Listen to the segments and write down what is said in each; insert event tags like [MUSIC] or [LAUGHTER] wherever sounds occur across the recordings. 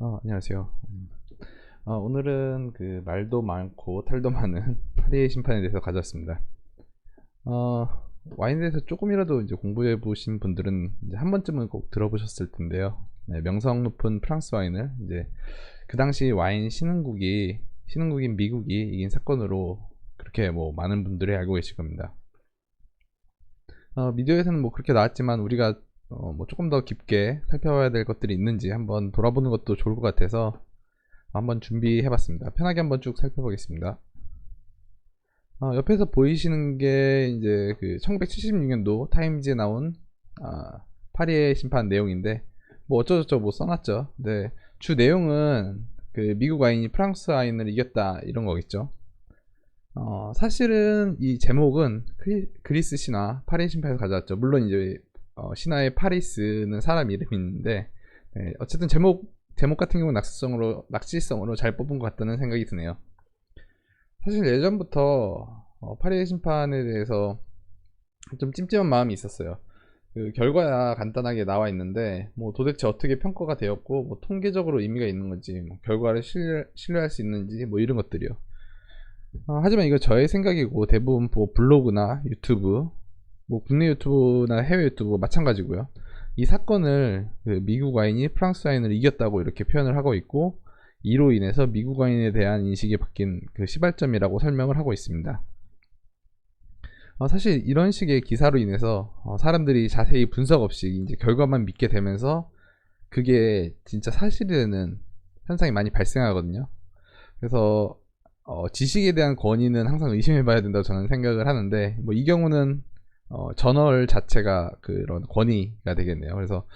어, 안녕하세요. 음, 어, 오늘은 그 말도 많고 탈도 많은 [LAUGHS] 파리의 심판에 대해서 가져왔습니다. 어, 와인에 대해서 조금이라도 이제 공부해 보신 분들은 이제 한 번쯤은 꼭 들어보셨을 텐데요. 네, 명성 높은 프랑스 와인을 이제 그 당시 와인 신흥국이 신흥국인 미국이 이긴 사건으로 그렇게 뭐 많은 분들이 알고 계실 겁니다. 어, 미디어에서는 뭐 그렇게 나왔지만 우리가 어, 뭐 조금 더 깊게 살펴봐야 될 것들이 있는지 한번 돌아보는 것도 좋을 것 같아서 한번 준비해 봤습니다. 편하게 한번 쭉 살펴보겠습니다. 어, 옆에서 보이시는 게 이제 그 1976년도 타임즈에 나온 아, 파리의 심판 내용인데 뭐 어쩌저쩌 뭐 써놨죠. 네, 주 내용은 그 미국 와인이 프랑스 와인을 이겼다 이런 거겠죠. 어, 사실은 이 제목은 크리, 그리스 신화 파리 심판에서 가져왔죠. 물론 이제 어, 신화의 파리스는 사람 이름인데 네, 어쨌든 제목 제목 같은 경우는 낚시성으로 낚시성으로 잘 뽑은 것 같다는 생각이 드네요. 사실 예전부터 어, 파리의 심판에 대해서 좀 찜찜한 마음이 있었어요. 그 결과야 간단하게 나와 있는데 뭐 도대체 어떻게 평가가 되었고 뭐 통계적으로 의미가 있는 건지 뭐 결과를 신뢰, 신뢰할 수 있는지 뭐 이런 것들이요. 어, 하지만 이거 저의 생각이고 대부분 뭐 블로그나 유튜브 뭐 국내 유튜브나 해외 유튜브 마찬가지고요. 이 사건을 그 미국 와인이 프랑스 와인을 이겼다고 이렇게 표현을 하고 있고 이로 인해서 미국 와인에 대한 인식이 바뀐 그 시발점이라고 설명을 하고 있습니다. 어, 사실 이런 식의 기사로 인해서 어, 사람들이 자세히 분석 없이 이제 결과만 믿게 되면서 그게 진짜 사실이 되는 현상이 많이 발생하거든요. 그래서 어, 지식에 대한 권위는 항상 의심해봐야 된다고 저는 생각을 하는데 뭐 이 경우는 어, 저널 자체가 그런 권위가 되겠네요. 그래서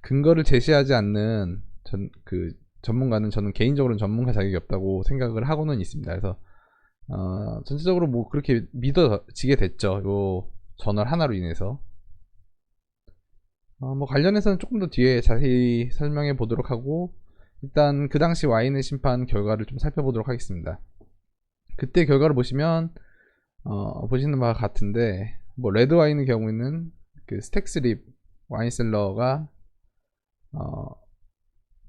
근거를 제시하지 않는 전, 그 전문가는 저는 개인적으로는 전문가 자격이 없다고 생각을 하고는 있습니다. 그래서 어, 전체적으로 뭐 그렇게 믿어지게 됐죠. 요 저널 하나로 인해서. 어, 뭐 관련해서는 조금 더 뒤에 자세히 설명해 보도록 하고 일단 그 당시 와인의 심판 결과를 좀 살펴보도록 하겠습니다. 그때 결과를 보시면 어, 보시는 바와 같은데 뭐 레드 와인의 경우에는 그 스택스립 와인셀러가 어,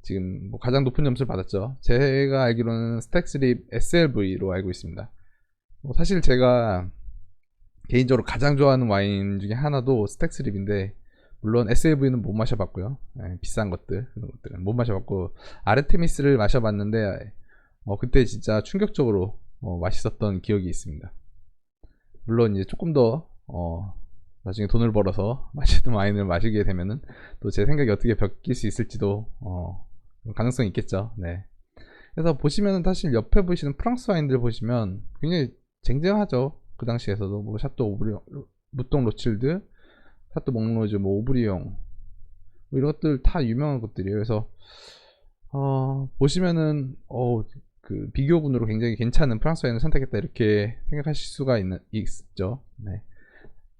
지금 뭐 가장 높은 점수를 받았죠. 제가 알기로는 스택스립 SLV로 알고 있습니다. 뭐 사실 제가 개인적으로 가장 좋아하는 와인 중에 하나도 스택스립인데 물론 SLV는 못 마셔봤고요. 네, 비싼 것들 그런 것들은 못 마셔봤고 아르테미스를 마셔봤는데 어, 그때 진짜 충격적으로 어, 맛있었던 기억이 있습니다. 물론 이제 조금 더 어, 나중에 돈을 벌어서 [LAUGHS] 맛있는 와인을 마시게 되면은 또 제 생각이 어떻게 바뀔 수 있을지도 어, 가능성이 있겠죠. 네. 그래서 보시면은 사실 옆에 보시는 프랑스 와인들 보시면 굉장히 쟁쟁하죠. 그 당시에서도 뭐 샤또 오브리용, 무똥 로칠드, 샤또 몽로즈, 뭐 오브리용 뭐 이런 것들 다 유명한 것들이에요. 그래서 어, 보시면은 어, 그 비교군으로 굉장히 괜찮은 프랑스 와인을 선택했다 이렇게 생각하실 수가 있는 있죠. 네.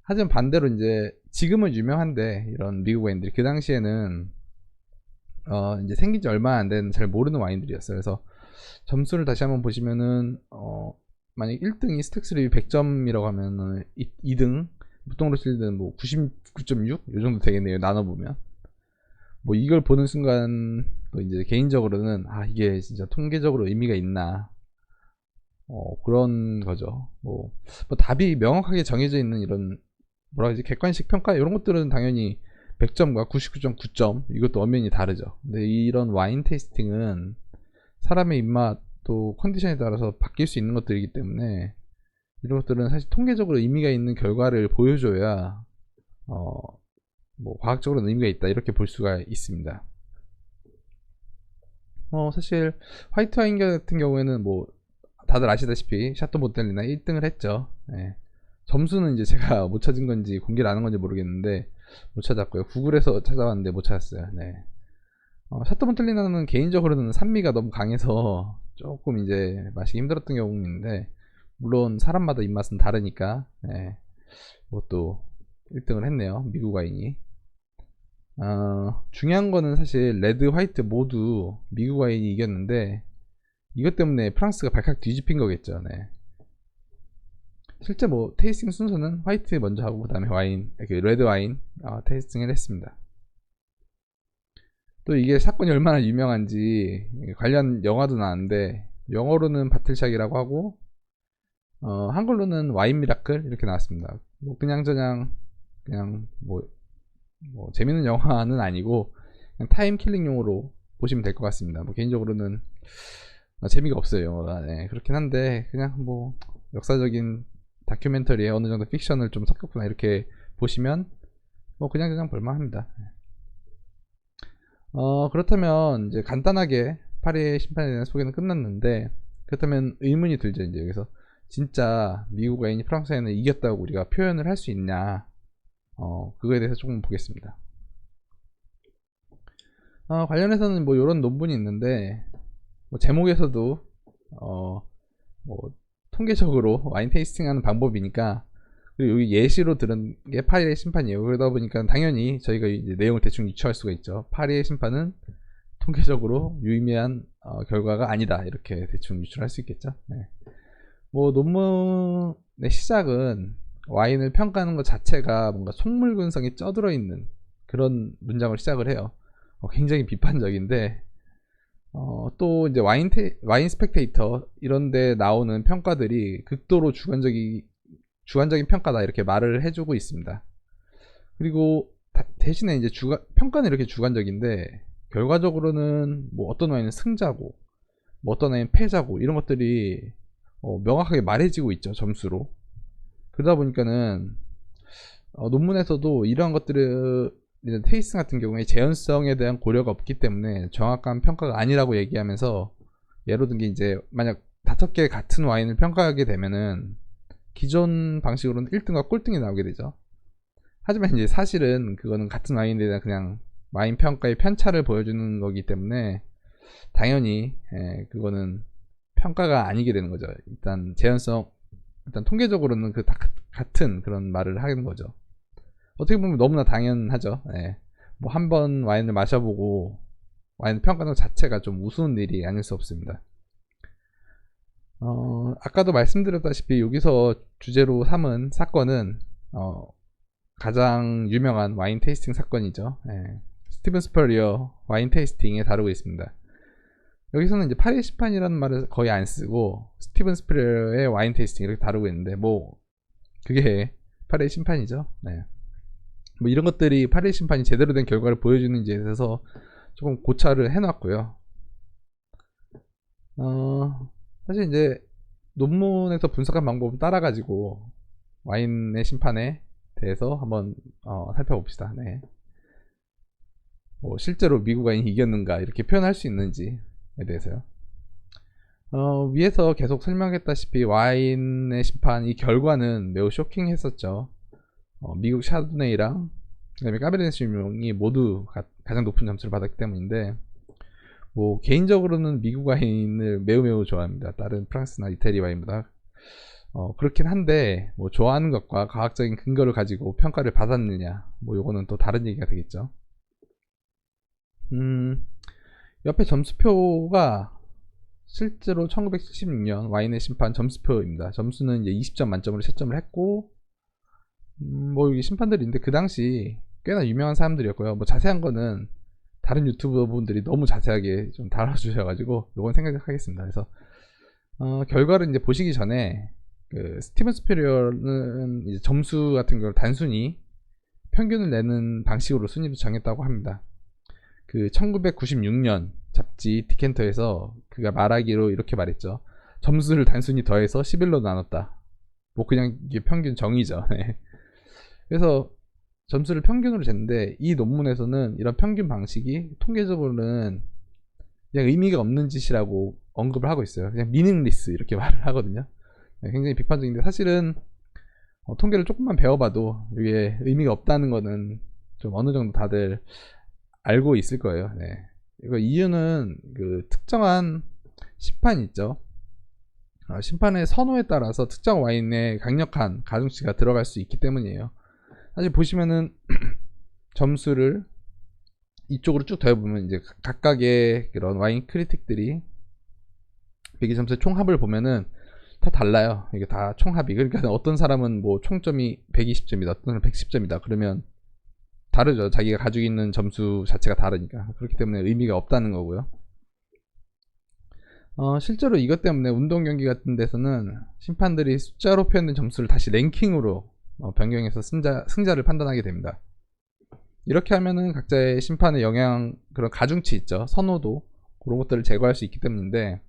하지만 반대로 이제 지금은 유명한데 이런 미국 와인들이 그 당시에는 어 이제 생긴 지 얼마 안 된 잘 모르는 와인들이었어요. 그래서 점수를 다시 한번 보시면은 어 만약 1등이 스택스립이 100점이라고 하면은 2, 등 보통 로실드는 뭐 99.6? 요 정도 되겠네요. 나눠보면. 뭐 이걸 보는 순간 이제 개인적으로는 아 이게 진짜 통계적으로 의미가 있나 어 그런 거죠. 뭐, 뭐 답이 명확하게 정해져 있는 이런 뭐라 그러지 객관식 평가 이런 것들은 당연히 100점과 99.9점 이것도 엄연히 다르죠. 근데 이런 와인 테이스팅은 사람의 입맛 또 컨디션에 따라서 바뀔 수 있는 것들이기 때문에 이런 것들은 사실 통계적으로 의미가 있는 결과를 보여줘야 어 뭐 과학적으로 의미가 있다 이렇게 볼 수가 있습니다. 어 사실 화이트 와인 같은 경우에는 뭐 다들 아시다시피 샤또 모텔리나 1등을 했죠. 네. 점수는 이제 제가 [LAUGHS] 못 찾은 건지 공개를 안 한 건지 모르겠는데 못 찾았고요. 구글에서 찾아봤는데 못 찾았어요. 네. 어, 샤또 몬텔리나는 개인적으로는 산미가 너무 강해서 조금 이제 마시기 힘들었던 경우인데 물론 사람마다 입맛은 다르니까 네. 이것도 1등을 했네요. 미국 와인이. 어, 중요한 거는 사실 레드, 화이트 모두 미국 와인이 이겼는데 이것 때문에 프랑스가 발칵 뒤집힌 거겠죠. 네. 실제 뭐 테이스팅 순서는 화이트 먼저 하고 그 다음에 와인, 그 레드 와인 어, 테이스팅을 했습니다. 또 이게 사건이 얼마나 유명한지 관련 영화도 나왔는데 영어로는 바틀샥이라고 하고 어, 한글로는 와인 미라클 이렇게 나왔습니다. 뭐 그냥 저냥 그냥 뭐, 뭐 재밌는 영화는 아니고 그냥 타임 킬링용으로 보시면 될 것 같습니다. 뭐 개인적으로는 아, 재미가 없어요 영화가 네, 그렇긴 한데 그냥 뭐 역사적인 다큐멘터리에 어느 정도 픽션을 좀 섞였구나 이렇게 보시면 뭐 그냥 그냥 볼만합니다. 어 그렇다면 이제 간단하게 파리의 심판에 대한 소개는 끝났는데 그렇다면 의문이 들죠 이제 여기서 진짜 미국 와인이 프랑스 와인을 이겼다고 우리가 표현을 할 수 있냐 어 그거에 대해서 조금 보겠습니다. 어, 관련해서는 뭐 이런 논문이 있는데 뭐 제목에서도 어, 뭐 통계적으로 와인 테이스팅하는 방법이니까 그리고 여기 예시로 들은 게 파리의 심판이에요. 그러다 보니까 당연히 저희가 내용을 대충 유추할 수가 있죠. 파리의 심판은 통계적으로 유의미한 어, 결과가 아니다 이렇게 대충 유출할 수 있겠죠. 네. 뭐 논문의 시작은 와인을 평가하는 것 자체가 뭔가 속물근성이 쪄들어 있는 그런 문장을 시작을 해요. 어, 굉장히 비판적인데 어, 또 이제 와인 테, 와인 스펙테이터 이런데 나오는 평가들이 극도로 주관적이 주관적인 평가다 이렇게 말을 해주고 있습니다. 그리고 다- 대신에 이제 주관 평가는 이렇게 주관적인데 결과적으로는 뭐 어떤 와인은 승자고 뭐 어떤 와인은 패자고 이런 것들이 어, 명확하게 말해지고 있죠 점수로. 그러다 보니까는 어, 논문에서도 이러한 것들을 이런 테이스팅 같은 경우에 재현성에 대한 고려가 없기 때문에 정확한 평가가 아니라고 얘기하면서 예로 든 게 이제 만약 다섯 개 같은 와인을 평가하게 되면은 기존 방식으로는 1등과 꼴등이 나오게 되죠. 하지만 이제 사실은 그거는 같은 와인에 대한 그냥 와인 평가의 편차를 보여주는 거기 때문에 당연히 예, 그거는 평가가 아니게 되는 거죠. 일단 재현성 일단 통계적으로는 그 다 같은 그런 말을 하는 거죠. 어떻게 보면 너무나 당연하죠. 예. 뭐 한 번 와인을 마셔보고 와인을 평가하는 것 자체가 좀 우스운 일이 아닐 수 없습니다. 어, 아까도 말씀드렸다시피 여기서 주제로 삼은 사건은 어, 가장 유명한 와인 테이스팅 사건이죠. 예. 스티븐 스퍼리어 와인 테이스팅에 다루고 있습니다. 여기서는 이제 파리 심판이라는 말을 거의 안 쓰고 스티븐 스퍼리어의 와인 테이스팅 이렇게 다루고 있는데 뭐 그게 파리 심판이죠. 네. 뭐 이런 것들이 파리 심판이 제대로 된 결과를 보여주는지에 대해서 조금 고찰을 해놨고요. 어, 사실 이제 논문에서 분석한 방법을 따라가지고 와인의 심판에 대해서 한번 어, 살펴봅시다. 네. 뭐 실제로 미국 와인이 이겼는가 이렇게 표현할 수 있는지에 대해서요. 어, 위에서 계속 설명했다시피 와인의 심판 이 결과는 매우 쇼킹했었죠. 어, 미국 샤도네이랑 그다음에 까베르네 사우비뇽이 모두 가, 장 높은 점수를 받았기 때문인데 뭐 개인적으로는 미국 와인을 매우 매우 좋아합니다. 다른 프랑스나 이태리 와인보다 어, 그렇긴 한데 뭐 좋아하는 것과 과학적인 근거를 가지고 평가를 받았느냐 뭐 요거는 또 다른 얘기가 되겠죠. 음, 옆에 점수표가 실제로 1976년 와인의 심판 점수표입니다. 점수는 이제 20점 만점으로 채점을 했고 음, 뭐 여기 심판들이 있는데 그 당시 꽤나 유명한 사람들이었고요. 뭐 자세한 거는 다른 유튜버 분들이 너무 자세하게 좀 다뤄주셔가지고 요건 생각하겠습니다. 그래서 어, 결과를 이제 보시기 전에 그 스티븐 스피리어는 점수 같은 걸 단순히 평균을 내는 방식으로 순위를 정했다고 합니다. 그 1996년 잡지 디켄터에서 그가 말하기로 이렇게 말했죠. 점수를 단순히 더해서 11로 나눴다. 뭐 그냥 이게 평균 정의죠. [LAUGHS] 네. 그래서 점수를 평균으로 쟀는데 이 논문에서는 이런 평균 방식이 통계적으로는 그냥 의미가 없는 짓이라고 언급을 하고 있어요. 그냥 미닝리스 이렇게 [LAUGHS] 말을 하거든요. 네, 굉장히 비판적인데 사실은 어, 통계를 조금만 배워봐도 이게 의미가 없다는 거는 좀 어느 정도 다들 알고 있을 거예요. 네. 이거 이유는 그 특정한 심판이 있죠. 어, 심판의 선호에 따라서 특정 와인에 강력한 가중치가 들어갈 수 있기 때문이에요. 사실 보시면은 [CLEARS THROAT] 점수를 이쪽으로 쭉 더해보면 이제 각각의 그런 와인 크리틱들이 배기 점수의 총합을 보면은 다 달라요. 이게 다 총합이. 그러니까 [LAUGHS] 어떤 사람은 뭐 총점이 120점이다, 어떤 사람은 110점이다. 그러면 다르죠. 자기가 가지고 있는 점수 자체가 다르니까. 그렇기 때문에 의미가 없다는 거고요. 어, 실제로 이것 때문에 운동 경기 같은 데서는 심판들이 숫자로 표현된 점수를 다시 랭킹으로 어, 변경해서 승자, 승자를 판단하게 됩니다. 이렇게 하면은 각자의 심판의 영향, 그런 가중치 있죠. 선호도, 그런 것들을 제거할 수 있기 때문인데,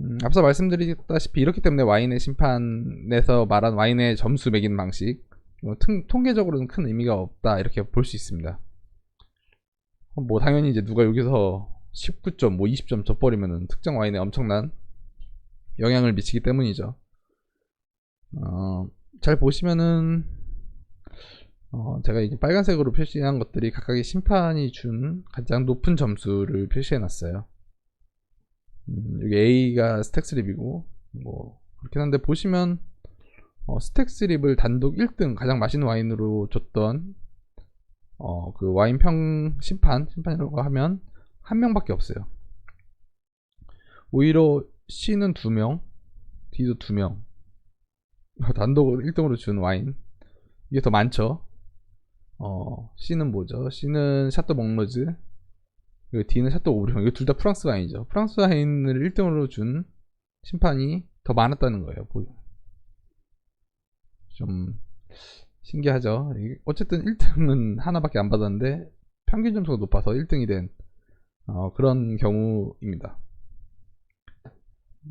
음, 앞서 말씀드렸다시피 이렇기 때문에 와인의 심판에서 말한 와인의 점수 매기는 방식, 어, 통, 통계적으로는 큰 의미가 없다, 이렇게 볼 수 있습니다. 어, 뭐, 당연히 이제 누가 여기서 19점, 뭐 20점 져버리면은 특정 와인에 엄청난 영향을 미치기 때문이죠. 어, 잘 보시면은 어, 제가 이제 빨간색으로 표시한 것들이 각각의 심판이 준 가장 높은 점수를 표시해 놨어요. 음, 여기 A가 스택 스립이고 뭐 그렇긴 한데 보시면 어, 스택 스립을 단독 1등 가장 맛있는 와인으로 줬던 어, 그 와인 평 심판 심판이라고 하면 한 명밖에 없어요. 오히려 C는 두 명, D도 두 명. [LAUGHS] 단독 1등으로 준 와인 이게 더 많죠. 어, C는 뭐죠? C는 샤또 몽로즈, 그리고 D는 샤또 오브리옹. 이거 둘 다 프랑스 와인이죠. 프랑스 와인을 1등으로 준 심판이 더 많았다는 거예요. 보- 좀 신기하죠. 어쨌든 1등은 하나밖에 안 받았는데 평균 점수가 높아서 1등이 된 어, 그런 경우입니다.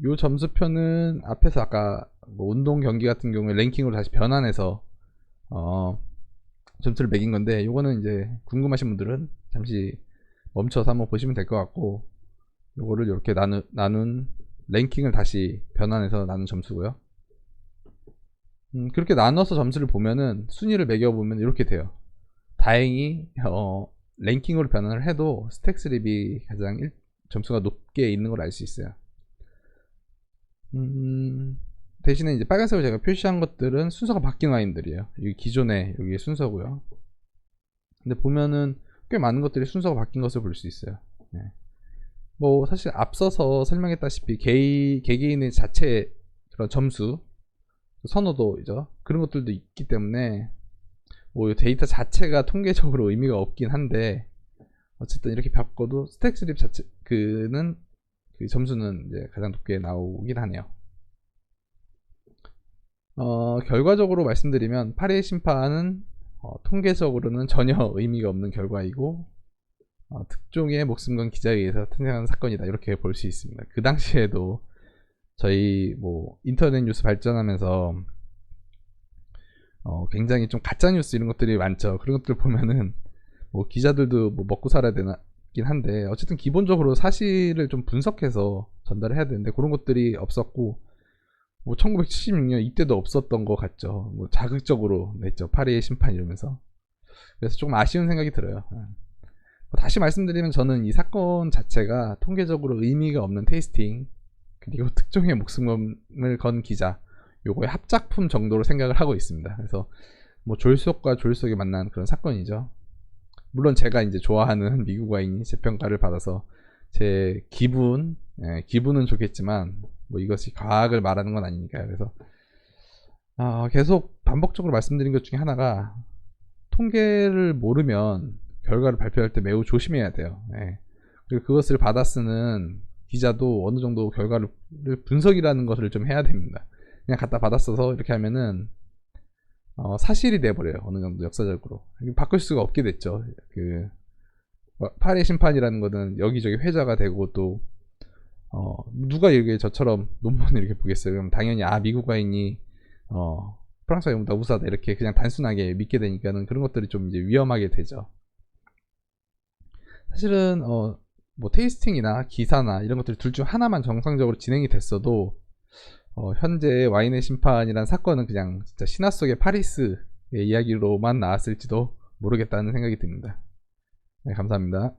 요 점수표는 앞에서 아까 뭐 운동 경기 같은 경우에 랭킹으로 다시 변환해서 어, 점수를 매긴 건데 요거는 이제 궁금하신 분들은 잠시 멈춰서 한번 보시면 될 것 같고 요거를 이렇게 나누, 나눈 랭킹을 다시 변환해서 나눈 점수고요. 음, 그렇게 나눠서 점수를 보면은 순위를 매겨보면 이렇게 돼요. 다행히 어, 랭킹으로 변환을 해도 스택스립이 가장 일- 점수가 높게 있는 걸 알 수 있어요 음, 대신에 이제 빨간색으로 제가 표시한 것들은 순서가 바뀐 와인들이에요. 여기 기존에 여기 순서고요. 근데 보면은 꽤 많은 것들이 순서가 바뀐 것을 볼 수 있어요. 네. 뭐 사실 앞서서 설명했다시피 개, 개개인의 자체 그런 점수, 선호도죠. 그런 것들도 있기 때문에 뭐이 데이터 자체가 통계적으로 의미가 없긴 한데 어쨌든 이렇게 바꿔도 스택 스립 자체 그는 그 점수는 이제 가장 높게 나오긴 하네요. 어, 결과적으로 말씀드리면 8회 심판은 어, 통계적으로는 전혀 의미가 없는 결과이고 어, 특종의 목숨 건 기자에 의해서 탄생한 사건이다 이렇게 볼 수 있습니다. 그 당시에도 저희 뭐 인터넷 뉴스 발전하면서 어, 굉장히 좀 가짜 뉴스 이런 것들이 많죠. 그런 것들 보면은 뭐 기자들도 뭐 먹고 살아야 되 긴 한데 어쨌든 기본적으로 사실을 좀 분석해서 전달을 해야 되는데 그런 것들이 없었고 뭐 1976년 이때도 없었던 것 같죠. 뭐 자극적으로 냈죠. 파리의 심판 이러면서. 그래서 조금 아쉬운 생각이 들어요. 예. 뭐 다시 말씀드리면 저는 이 사건 자체가 통계적으로 의미가 없는 테이스팅 그리고 특종의 목숨을 건 기자 요거의 합작품 정도로 생각을 하고 있습니다. 그래서 뭐 졸속과 졸속이 만난 그런 사건이죠. 물론 제가 이제 좋아하는 [LAUGHS] 미국 와인이 재평가를 받아서 제 기분, 예, 기분은 좋겠지만 뭐 이것이 과학을 말하는 건 아니니까요. 그래서 아, 계속 반복적으로 말씀드린 것 중에 하나가 통계를 모르면 결과를 발표할 때 매우 조심해야 돼요. 예. 그리고 그것을 받아 쓰는 기자도 어느 정도 결과를 분석이라는 것을 좀 해야 됩니다. 그냥 갖다 받아 써서 이렇게 하면은 어, 사실이 돼버려요. 어느 정도 역사적으로. 바꿀 수가 없게 됐죠. 그, 파리 심판이라는 거는 여기저기 회자가 되고 또, 어, 누가 이렇게 저처럼 논문을 이렇게 보겠어요. 그럼 당연히, 아, 미국 와인이, 어, 프랑스 와인보다 우수하다. 이렇게 그냥 단순하게 믿게 되니까는 그런 것들이 좀 이제 위험하게 되죠. 사실은, 어, 뭐 테이스팅이나 기사나 이런 것들 둘 중 하나만 정상적으로 진행이 됐어도 어, 현재 와인의 심판이란 사건은 그냥 진짜 신화 속의 파리스의 이야기로만 나왔을지도 모르겠다는 생각이 듭니다. 네, 감사합니다.